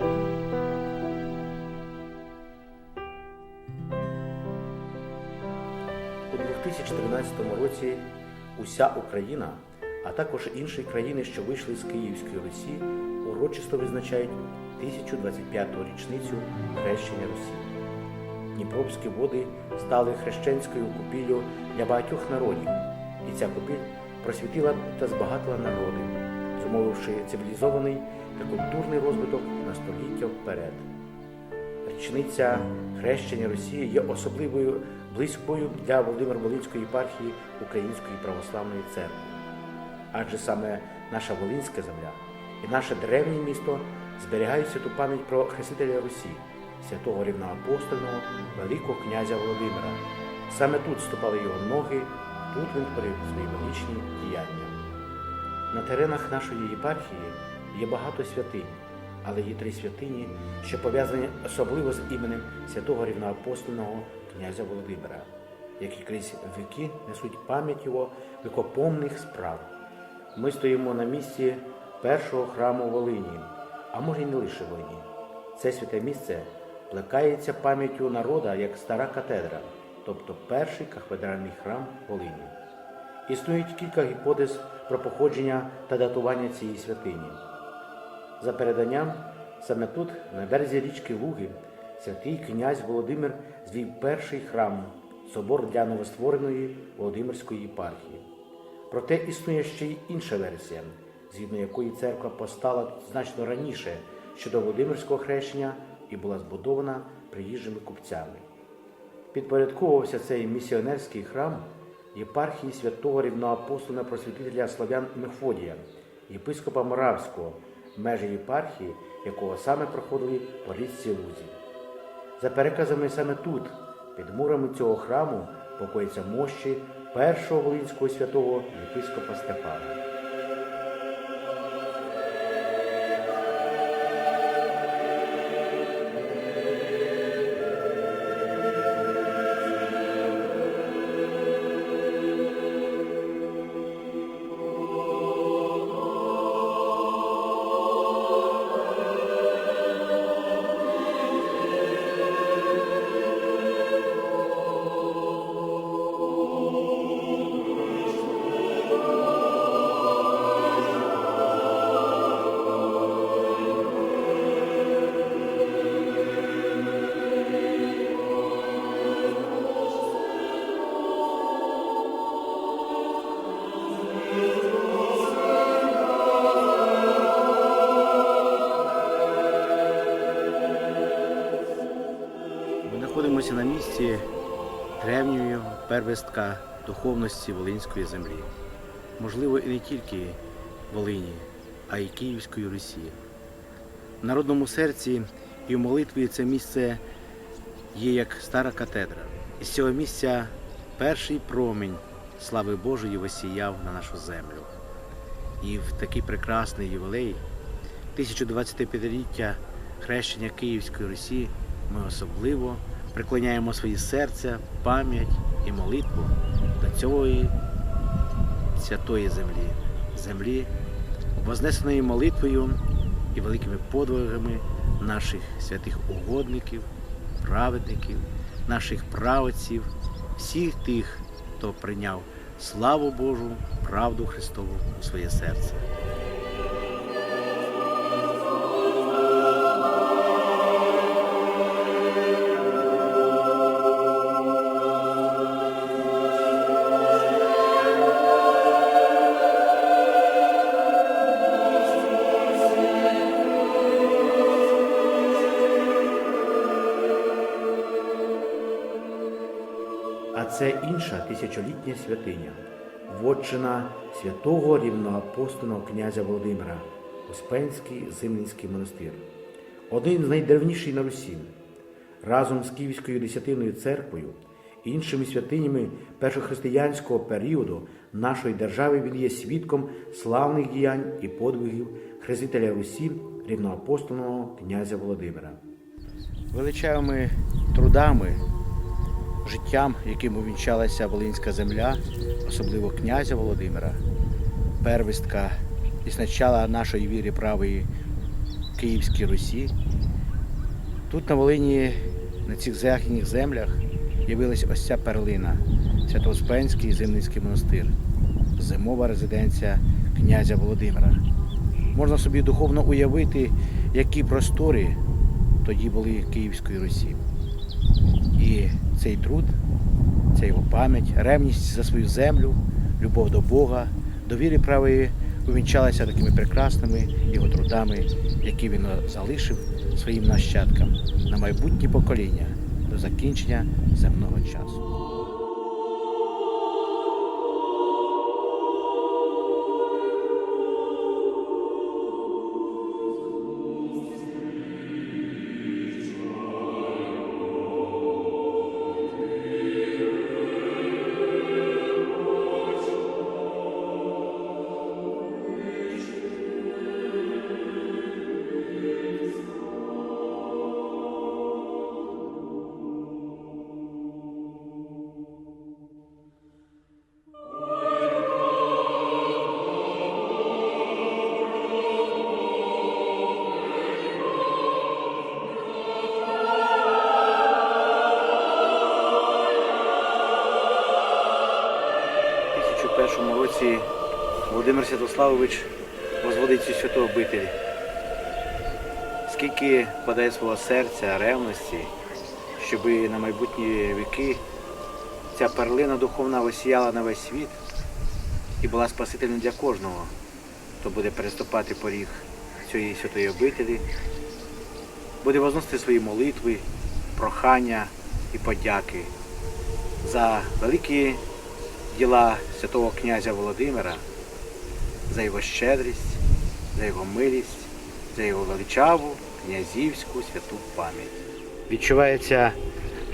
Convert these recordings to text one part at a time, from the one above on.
У 2013 році уся Україна, а також інші країни, що вийшли з Київської Русі, урочисто відзначають 1025-ту річницю хрещення Русі. Дніпровські води стали хрещенською купіллю для багатьох народів, і ця купіль просвітила та збагатила народи, зумовивши цивілізований та культурний розвиток на століття вперед. Річниця хрещення Росії є особливою близькою для Володимир-Волинської єпархії Української православної церкви. Адже саме наша Волинська земля і наше древнє місто зберігають святу пам'ять про Хрестителя Русі, святого рівноапостольного Великого князя Володимира. Саме тут ступали його ноги, тут він творив свої величні діяння. На теренах нашої єпархії є багато святинь, але є три святині, що пов'язані особливо з іменем святого рівноапостольного князя Володимира, які крізь віки несуть пам'ять його вікопомних справ. Ми стоїмо на місці першого храму Волині, а може й не лише Волині. Це святе місце плекається пам'яттю народа як стара катедра, тобто перший кафедральний храм Волині. Існують кілька гіпотез про походження та датування цієї святині. За переданням, саме тут, на березі річки Луги, святий князь Володимир звів перший храм, собор для новоствореної Володимирської єпархії. Проте існує ще й інша версія, згідно якої церква постала значно раніше щодо Володимирського хрещення і була збудована приїжджими купцями. Підпорядковувався цей місіонерський храм єпархії святого рівноапостола просвітителя славян Мефодія, єпископа Моравського, межі єпархії, якого саме проходили по річці Лузі. За переказами саме тут, під мурами цього храму, покоїться мощі першого волинського святого єпископа Степана. Первістка духовності Волинської землі. Можливо, і не тільки Волині, а й Київської Русі. В народному серці і в молитві це місце є як стара катедра. І з цього місця перший промінь слави Божої висіяв на нашу землю. І в такий прекрасний ювілей 1025-ліття хрещення Київської Русі ми особливо приклоняємо свої серця, пам'ять і молитву до цієї святої землі, землі, вознесеної молитвою і великими подвигами наших святих угодників, праведників, наших праведців, всіх тих, хто прийняв славу Божу, правду Христову у своє серце. Це інша тисячолітня святиня, вотчина святого рівноапостольного князя Володимира, Успенський Зимненський монастир, один з найдревніших на Русі. Разом з Київською Десятинною церквою іншими святинями першохристиянського періоду нашої держави він є свідком славних діянь і подвигів Хрестителя Русі рівноапостольного князя Володимира. Величавими трудами життям, яким увінчалася Волинська земля, особливо князя Володимира, первістка і спочатку нашої віри правої Київській Русі. Тут на Волині, на цих західних землях, явилась ось ця перлина Свято-Успенський Зимницький монастир, зимова резиденція князя Володимира. Можна собі духовно уявити, які простори тоді були Київської Русі. І цей труд, ця його пам'ять, ревність за свою землю, любов до Бога, довіри правої увінчалася такими прекрасними його трудами, які він залишив своїм нащадкам на майбутні покоління до закінчення земного часу. У 1001 році Володимир Святославович возводить цю святу обитель. Скільки падає свого серця, ревності, щоб на майбутні віки ця перлина духовна осіяла на весь світ і була спасительною для кожного, хто буде переступати поріг цієї святої обителі, буде возносити свої молитви, прохання і подяки за великі діла святого князя Володимира, за його щедрість, за його милість, за його величаву князівську святу пам'ять. Відчувається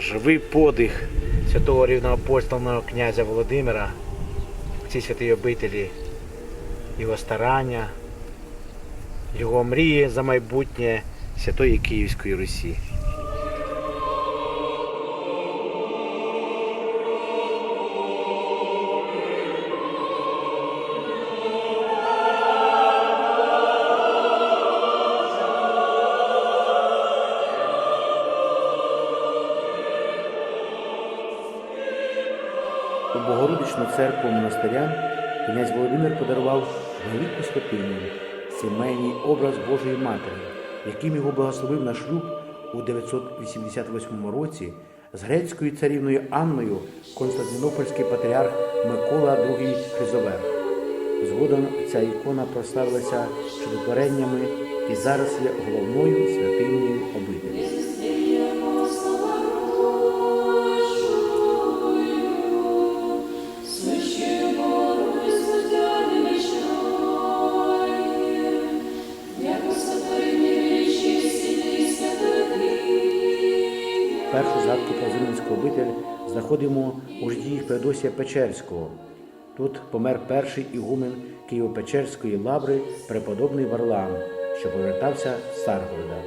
живий подих святого рівноапостольного князя Володимира в цій святій обителі, його старання, його мрії за майбутнє святої Київської Русі. Церкву монастирям князь Володимир подарував велику святиню, сімейний образ Божої Матері, яким його благословив на шлюб у 988 році з грецькою царівною Анною Константинопольський патріарх Микола II Хризоверх. Згодом ця ікона прославилася чудотвореннями і зараз є головною святинею обителі. Знаходимо у житті Феодосія Печерського. Тут помер перший ігумен Києво-Печерської лаври преподобний Варлам, що повертався з Царгорода.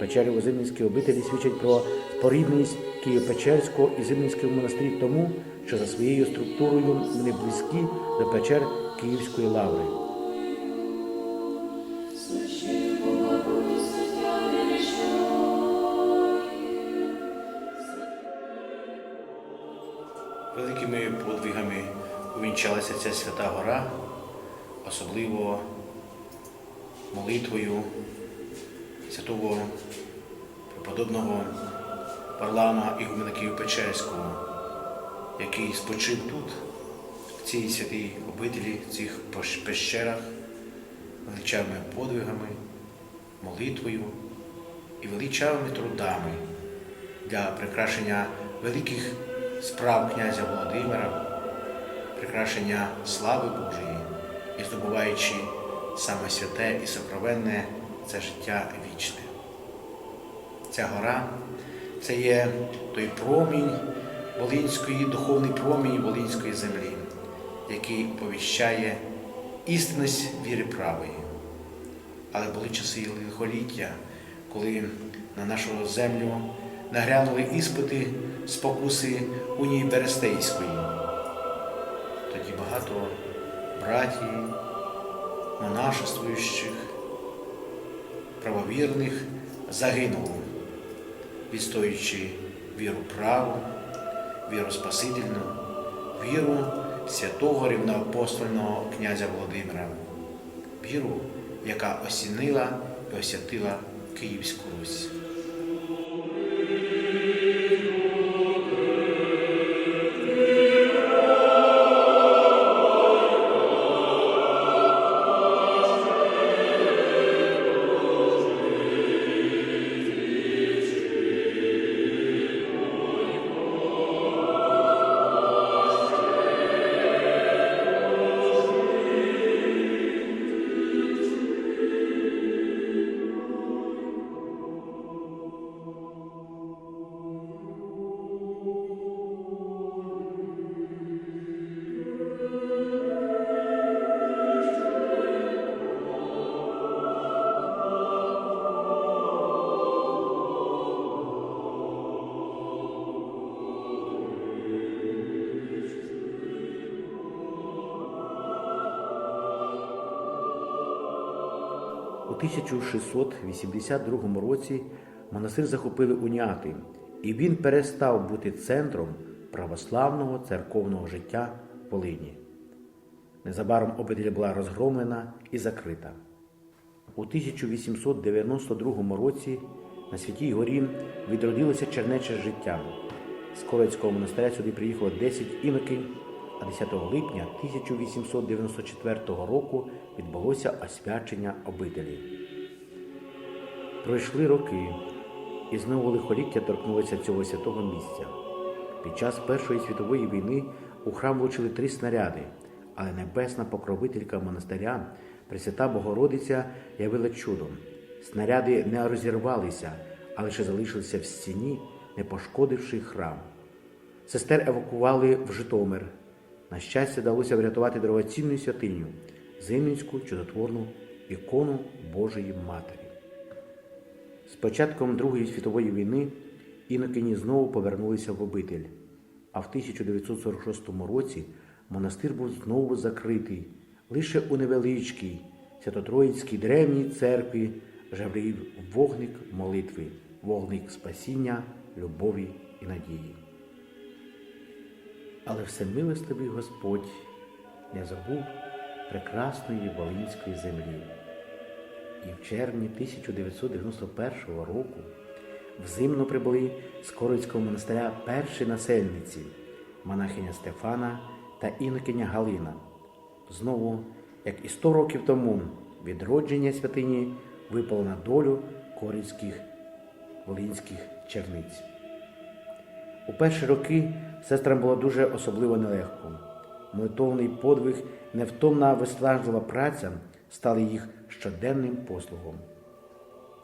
Печери у Зимницькій обителі свідчать про спорідненість Києво-Печерського і Зимницького монастирів тому, що за своєю структурою вони близькі до печер Київської лаври. Увінчалася ця свята гора, особливо молитвою святого преподобного Варлама Ігумена Києво-Печерського, який спочив тут, в цій святій обителі, в цих пещерах, величавими подвигами, молитвою і величавими трудами для прикрашення великих справ князя Володимира, прикрашення слави Божої і здобуваючи саме святе і сокровенне це життя вічне. Ця гора це є той промінь Волинської, духовний промінь Волинської землі, який повіщає істинність віри правої. Але були часи лихоліття, коли на нашу землю нагрянули іспити спокуси унії Берестейської. Багато братів, монашествуючих правовірних загинув, відстоюючи віру праву, віру Спасительну, віру святого рівноапостольного князя Володимира, віру, яка осінила і освятила Київську Русь. 1682 році монастир захопили уніати, і він перестав бути центром православного церковного життя Волині. Незабаром обитель була розгромлена і закрита. У 1892 році на Святій Горі відродилося чернече життя. З Корецького монастиря сюди приїхало 10 іноків, а 10 липня 1894 року відбулося освячення обителі. Пройшли роки, і знову лихоліття торкнулося цього святого місця. Під час Першої світової війни у храм влучили три снаряди, але небесна покровителька монастиря, Пресвята Богородиця, явила чудом. Снаряди не розірвалися, а лише залишилися в стіні, не пошкодивши храм. Сестер евакували в Житомир. На щастя, вдалося врятувати дорогоцінну святиню, Зимнінську чудотворну ікону Божої Матері. З початком Другої світової війни інокині знову повернулися в обитель, а в 1946 році монастир був знову закритий. Лише у невеличкій Святотроїцькій древній церкві жаврів вогник молитви, вогник спасіння, любові і надії. Але всемилостивий Господь не забув прекрасної Волинської землі. І в червні 1991 року в зимно прибули з Корицького монастиря перші насельниці монахиня Стефана та інокиня Галина. Знову, як і сто років тому, відродження святині випало на долю корицьких волинських черниць. У перші роки сестрам було дуже особливо нелегко. Молитовний подвиг, невтомна виснажлива праця стали їх щоденним послугом.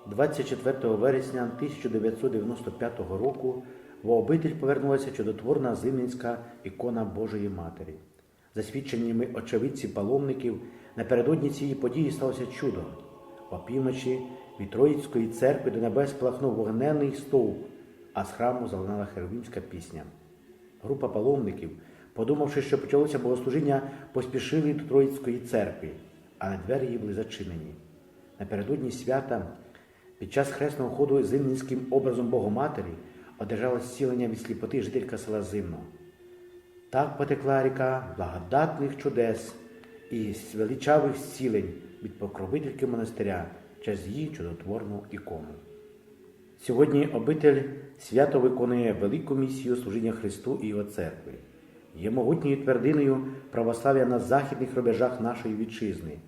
24 вересня 1995 року в обитель повернулася чудотворна зимницька ікона Божої Матері. За свідченнями очевидців паломників, напередодні цієї події сталося чудо. Опівночі від Троїцької церкви до небес плахнув вогненний стовп, а з храму залунала херовімська пісня. Група паломників, подумавши, що почалося богослужіння, поспішили до Троїцької церкви, але двері її були зачинені. Напередодні свята, під час хресного ходу зимнінським образом Богоматері одержала зцілення від сліпоти жителька села Зимно. Так потекла ріка благодатних чудес і величавих зцілень від покровительки монастиря через її чудотворну ікону. Сьогодні обитель свято виконує велику місію служіння Христу і Його церкви. Є могутньою твердиною православ'я на західних рубежах нашої вітчизни,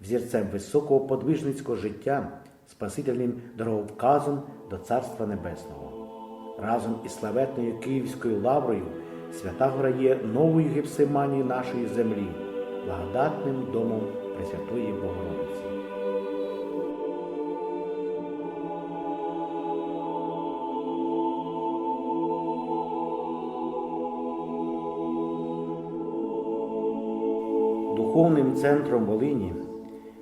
взірцем високого подвижницького життя, спасительним дороговказом до Царства Небесного. Разом із славетною Київською лаврою Свята Гора є новою гепсиманією нашої землі, благодатним домом Пресвятої Богородиці. Духовним центром Волині,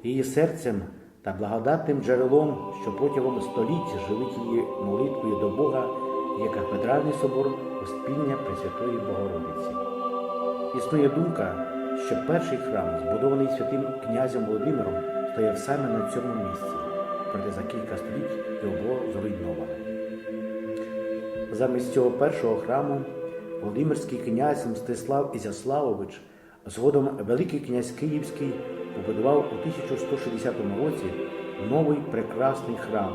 її серцем та благодатним джерелом, що протягом століть живить її молитвою до Бога, є кафедральний собор Успіння Пресвятої Богородиці. Існує думка, що перший храм, збудований святим князем Володимиром, стояв саме на цьому місці. проте за кілька століть його зруйновано. Замість цього першого храму Володимирський князь Мстислав Ізяславович, згодом Великий князь Київський, побудував у 1160 році новий прекрасний храм,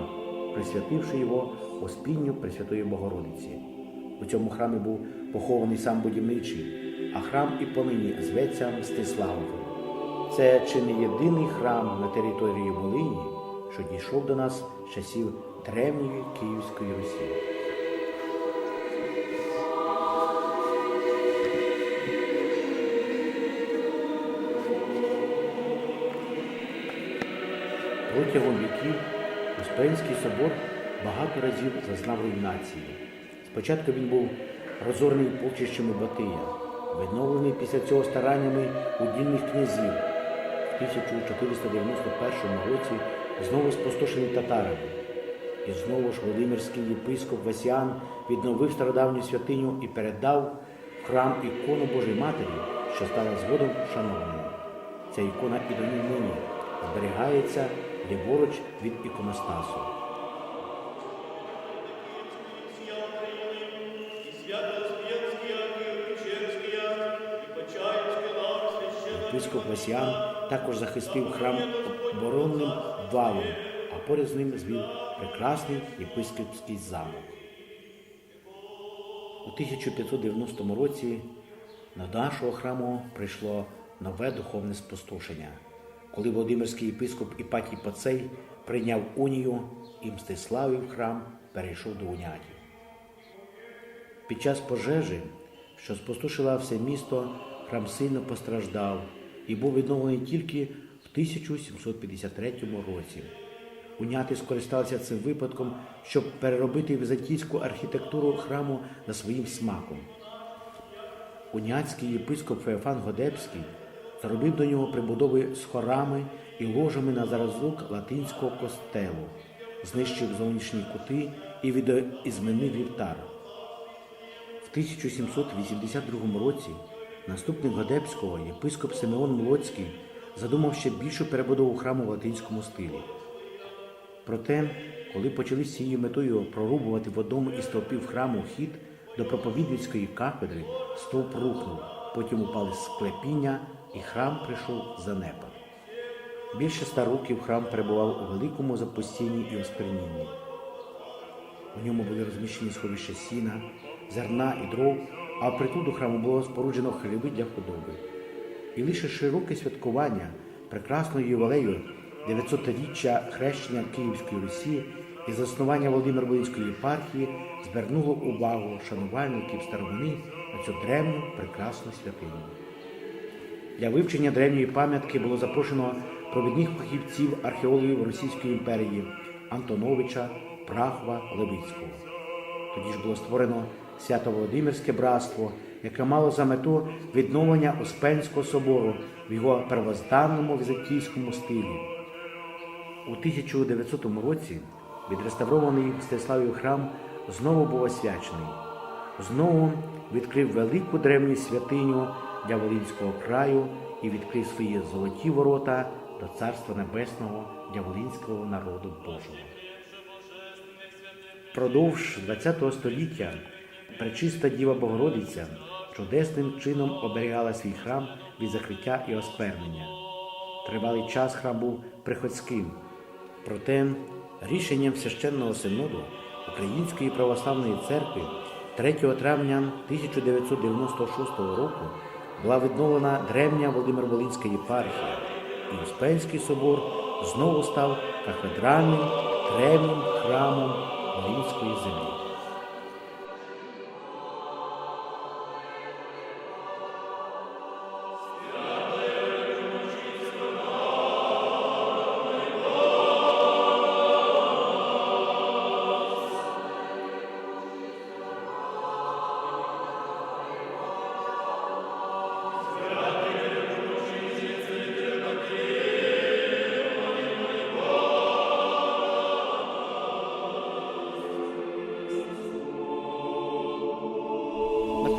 присвятивши його Оспінню Пресвятої Богородиці. У цьому храмі був похований сам будівничий, а храм і понині зветься Мстиславовим. Це чи не єдиний храм на території Волині, що дійшов до нас з часів древньої Київської Русі. Протягом віків Успенський собор багато разів зазнав руйнації. Спочатку він був розорений полчищами Батия, відновлений після цього стараннями удільних князів. В 1491 році знову спустошений татарами. І знову ж Володимирський єпископ Васян відновив стародавню святиню і передав храм ікону Божої Матері, що стала згодом шанованою. Ця ікона і до нині зберігається ліворуч від іконостасу. Єпископ Васян також захистив храм оборонним валом, а поряд з ним звів прекрасний єпископський замок. У 1590 році до нашого храму прийшло нове духовне спустошення, коли Володимирський єпископ Іпатій Пацей прийняв унію і Мстиславів храм перейшов до унятів. Під час пожежі, що спустошила все місто, храм сильно постраждав і був відновлений тільки в 1753 році. Уняти скористалися цим випадком, щоб переробити візантійську архітектуру храму за своїм смаком. Уняцький єпископ Феофан Годепський зробив до нього прибудови з хорами і ложами на зразок латинського костелу, знищив зовнішні кути і відоізменив вівтар. В 1782 році наступник Годепського єпископ Симеон Молоцький задумав ще більшу перебудову храму в латинському стилі. Проте, коли почали з цією метою прорубувати в одному із стовпів храму хід до проповідницької кафедри, стовп рухнув, потім упали склепіння, і храм прийшов за непад. Більше ста років храм перебував у великому запустінні і осквернінні. У ньому були розміщені сховища сіна, зерна і дров, а впритул до храму було споруджено хліви для худоби. І лише широке святкування прекрасного ювілею 900-річчя хрещення Київської Русі і заснування Володимир Волинської єпархії звернуло увагу шанувальників старовини на цю древню прекрасну святиню. Для вивчення древньої пам'ятки було запрошено провідних фахівців археологів Російської імперії Антоновича, Прахова, Левицького. Тоді ж було створено Свято-Володимирське братство, яке мало за мету відновлення Успенського собору в його первозданному візантійському стилі. У 1900 році відреставрований Мстиславів храм знову був освячений. Знову відкрив велику древню святиню для Волинського краю і відкрив свої золоті ворота до Царства Небесного для Волинського народу Божого. Продовж ХХ століття пречиста Діва Богородиця чудесним чином оберігала свій храм від закриття і осквернення. Тривалий час храм був приходським. Проте рішенням священного синоду Української православної церкви 3 травня 1996 року була відновлена древня Володимир-Волинська єпархія, і Успенський собор знову став кафедральним древнім храмом Волинської землі.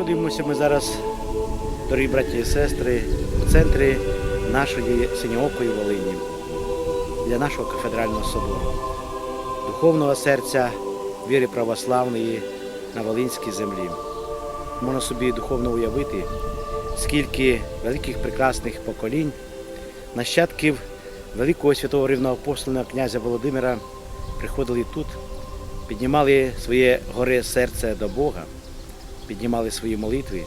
Знаходимося ми зараз, дорогі браті і сестри, в центрі нашої синьоокої Волині. для нашого кафедрального собору, духовного серця віри православної на Волинській землі. Можна собі духовно уявити, скільки великих прекрасних поколінь, нащадків великого святого рівноапостольного князя Володимира приходили тут, піднімали своє горе серце до Бога, піднімали свої молитви,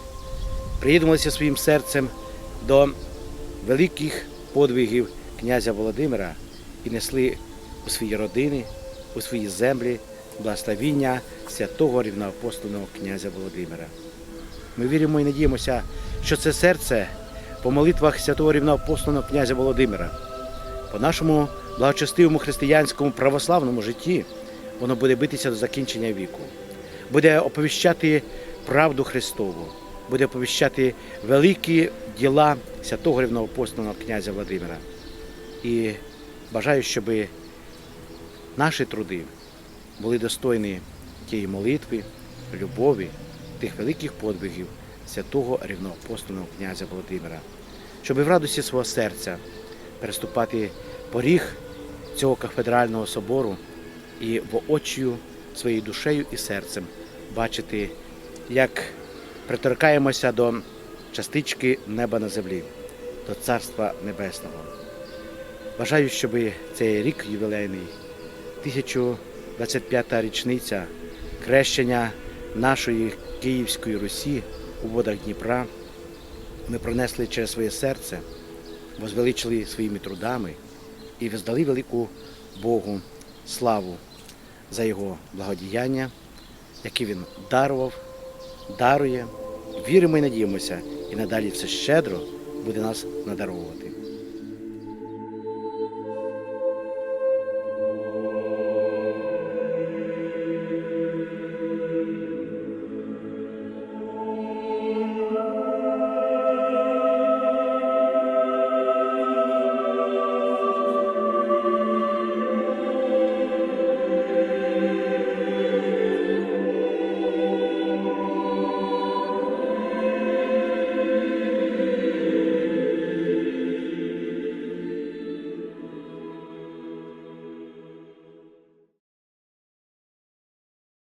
приєднувалися своїм серцем до великих подвигів князя Володимира і несли у свої родини, у свої землі благословіння святого рівноапостольного князя Володимира. Ми віримо і надіємося, що це серце по молитвах святого рівноапостольного князя Володимира, по нашому благочестивому християнському православному житті, воно буде битися до закінчення віку, буде оповіщати правду Христову, буде оповіщати великі діла святого рівного рівноапостольного князя Володимира. І бажаю, щоб наші труди були достойні тієї молитви, любові, тих великих подвигів святого рівноапостольного князя Володимира, щоб в радості свого серця переступати поріг цього кафедрального собору і воочію своєю душею і серцем бачити, як приторкаємося до частички неба на землі, до Царства Небесного. Бажаю, щоб цей рік ювілейний, 1025-та річниця крещення нашої Київської Русі у водах Дніпра, ми пронесли через своє серце, возвеличили своїми трудами і воздали велику Богу славу за Його благодіяння, які Він дарував, дарує. Віримо і надіємося, і надалі все щедро буде нас надаровувати.